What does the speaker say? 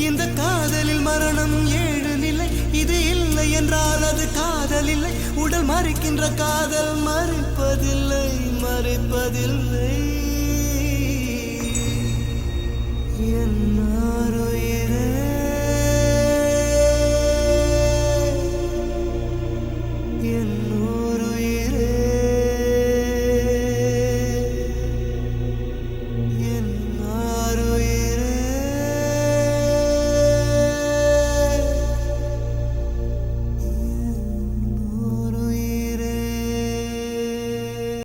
இந்த காதலில் மரணம் ஏழு நிலை. இது இல்லை என்றால் அது காதல் இல்லை உடல் மறுக்கின்ற காதல் மறுப்பதில்லை மறுப்பதில்லை. என்ன